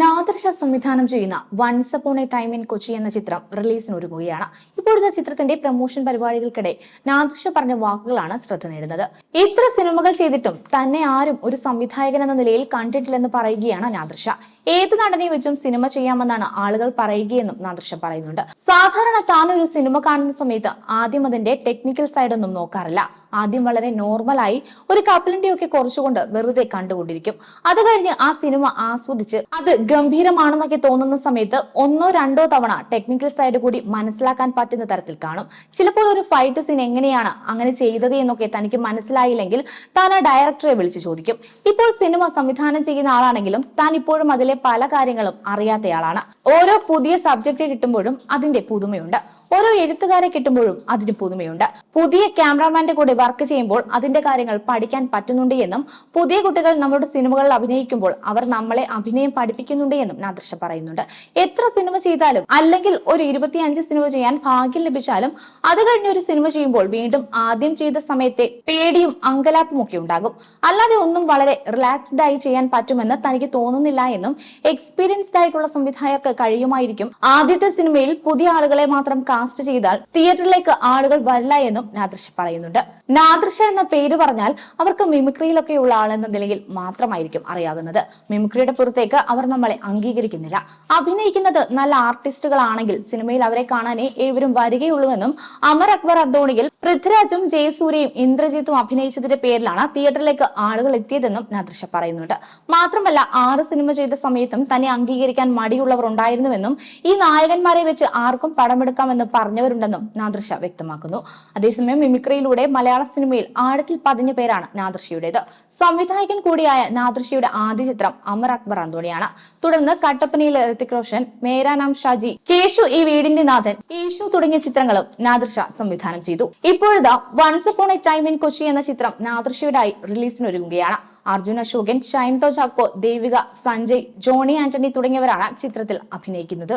നാദർഷ സംവിധാനം ചെയ്യുന്ന once upon a time in Kochi എന്ന ചിത്രം റിലീസിന് ഒരുങ്ങുകയാണ് ഇപ്പോഴത്തെ ചിത്രത്തിന്റെ പ്രൊമോഷൻ പരിപാടികൾക്കിടെ നാദർഷ പറഞ്ഞ വാക്കുകളാണ് ശ്രദ്ധ നേടുന്നത്. ഇത്ര സിനിമകൾ ചെയ്തിട്ടും തന്നെ ആരും ഒരു സംവിധായകൻ എന്ന നിലയിൽ കണ്ടിട്ടില്ലെന്ന് പറയുകയാണ് നാദർഷ ഏത് നടനെ വെച്ചും സിനിമ ചെയ്യാമെന്നാണ് ആളുകൾ പറയുകയെന്നും നാദർഷ പറയുന്നുണ്ട്. സാധാരണ താൻ ഒരു സിനിമ കാണുന്ന സമയത്ത് ആദ്യം അതിന്റെ ടെക്നിക്കൽ സൈഡ് ഒന്നും നോക്കാറില്ല. ആദ്യം വളരെ നോർമലായി ഒരു കപ്പലിന്റെ ഒക്കെ കുറച്ചുകൊണ്ട് വെറുതെ കണ്ടുകൊണ്ടിരിക്കും. അത് കഴിഞ്ഞ് ആ സിനിമ ആസ്വദിച്ച് അത് ഗംഭീരമാണെന്നൊക്കെ തോന്നുന്ന സമയത്ത് ഒന്നോ രണ്ടോ തവണ ടെക്നിക്കൽ സൈഡ് കൂടി മനസ്സിലാക്കാൻ പറ്റുന്ന തരത്തിൽ കാണും. ചിലപ്പോൾ ഒരു ഫൈറ്റ് സീൻ എങ്ങനെയാണ് അങ്ങനെ ചെയ്തത് എന്നൊക്കെ തനിക്ക് മനസ്സിലായില്ലെങ്കിൽ താൻ ആ ഡയറക്ടറെ വിളിച്ച് ചോദിക്കും. ഇപ്പോൾ സിനിമ സംവിധാനം ചെയ്യുന്ന ആളാണെങ്കിലും താൻ ഇപ്പോഴും അതിലെ പല കാര്യങ്ങളും അറിയാത്തയാളാണ്. ഓരോ പുതിയ സബ്ജക്റ്റ് കിട്ടുമ്പോഴും അതിന്റെ പുതുമയുണ്ട്. ഓരോ എഴുത്തുകാരെ കിട്ടുമ്പോഴും അതിന് പുതുമയുണ്ട്. പുതിയ ക്യാമറാമാന്റെ കൂടെ വർക്ക് ചെയ്യുമ്പോൾ അതിന്റെ കാര്യങ്ങൾ പഠിക്കാൻ പറ്റുന്നുണ്ട് എന്നും പുതിയ കുട്ടികൾ നമ്മുടെ സിനിമകളിൽ അഭിനയിക്കുമ്പോൾ അവർ നമ്മളെ അഭിനയം പഠിപ്പിക്കുന്നുണ്ട് എന്നും നാദൃശ പറയുന്നുണ്ട്. എത്ര സിനിമ ചെയ്താലും അല്ലെങ്കിൽ ഒരു ഇരുപത്തിയഞ്ച് സിനിമ ചെയ്യാൻ ഭാഗ്യം ലഭിച്ചാലും അത് കഴിഞ്ഞ ഒരു സിനിമ ചെയ്യുമ്പോൾ വീണ്ടും ആദ്യം ചെയ്ത സമയത്തെ പേടിയും അങ്കലാപ്പും ഒക്കെ ഉണ്ടാകും. അല്ലാതെ ഒന്നും വളരെ റിലാക്സ്ഡ് ആയി ചെയ്യാൻ പറ്റുമെന്ന് തനിക്ക് തോന്നുന്നില്ല എന്നും എക്സ്പീരിയൻസ്ഡ് ആയിട്ടുള്ള സംവിധായകർക്ക് കഴിയുമായിരിക്കും. ആദ്യത്തെ സിനിമയിൽ പുതിയ ആളുകളെ മാത്രം കാസ്റ്റ് ചെയ്താൽ തിയേറ്ററിലേക്ക് ആളുകൾ വരില്ല എന്നും നാദൃശ പറയുന്നുണ്ട്. നാദൃശ എന്ന പേര് പറഞ്ഞാൽ അവർക്ക് മിമിക്രിയിലൊക്കെ മിമിക്രിയിലൊക്കെയുള്ള ആളെന്ന നിലയിൽ മാത്രമായിരിക്കും അറിയാവുന്നത്. മിമിക്രിയുടെ പുറത്തേക്ക് അവർ നമ്മളെ അംഗീകരിക്കുന്നില്ല. അഭിനയിക്കുന്നത് നല്ല ആർട്ടിസ്റ്റുകളാണെങ്കിൽ സിനിമയിൽ അവരെ കാണാനേ ഏവരും വരികയുള്ളൂവെന്നും അമർ അക്ബർ അദ്ദോണിയിൽ പൃഥ്വിരാജും ജയസൂര്യയും ഇന്ദ്രജിത്തും അഭിനയിച്ചതിന്റെ പേരിലാണ് തിയേറ്ററിലേക്ക് ആളുകൾ എത്തിയതെന്നും നാദൃശ പറയുന്നുണ്ട്. മാത്രമല്ല ആറ് സിനിമ ചെയ്ത സമയത്തും തന്നെ അംഗീകരിക്കാൻ മടിയുള്ളവർ ഉണ്ടായിരുന്നുവെന്നും ഈ നായകന്മാരെ വെച്ച് ആർക്കും പടമെടുക്കാമെന്ന് പറഞ്ഞവരുണ്ടെന്നും നാദൃശ വ്യക്തമാക്കുന്നു. അതേസമയം മിമിക്രിയിലൂടെ മലയാള സിനിമയിൽ ആഴത്തിൽ പതിഞ്ഞ പേരാണ് നാദർഷിയുടേത് സംവിധായകൻ കൂടിയായ നാദർഷിയുടെ ആദ്യ ചിത്രം അമർ അക്ബർ അന്തോണിയാണ്. തുടർന്ന് കട്ടപ്പനയിലെ ഋതിക് റോഷൻ മേരാനാം ഷാജി കേശു ഈ വീടിന്റെ നാഥൻ ഈശു തുടങ്ങിയ ചിത്രങ്ങളും നാദൃശ സംവിധാനം ചെയ്തു. ഇപ്പോഴത്തെ once upon a time in Kochi എന്ന ചിത്രം നാദൃശയുടെയായി റിലീസിനൊരുങ്ങുകയാണ്. അർജുന അശോകൻ ഷൈൻടോ ചാക്കോ ദേവിക സഞ്ജയ് ജോണി ആന്റണി തുടങ്ങിയവരാണ് ചിത്രത്തിൽ അഭിനയിക്കുന്നത്.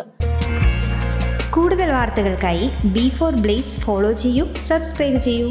കൂടുതൽ വാർത്തകൾക്കായി ബി ഫോർ ബ്ലേസ് ഫോളോ ചെയ്യൂ സബ്സ്ക്രൈബ് ചെയ്യൂ.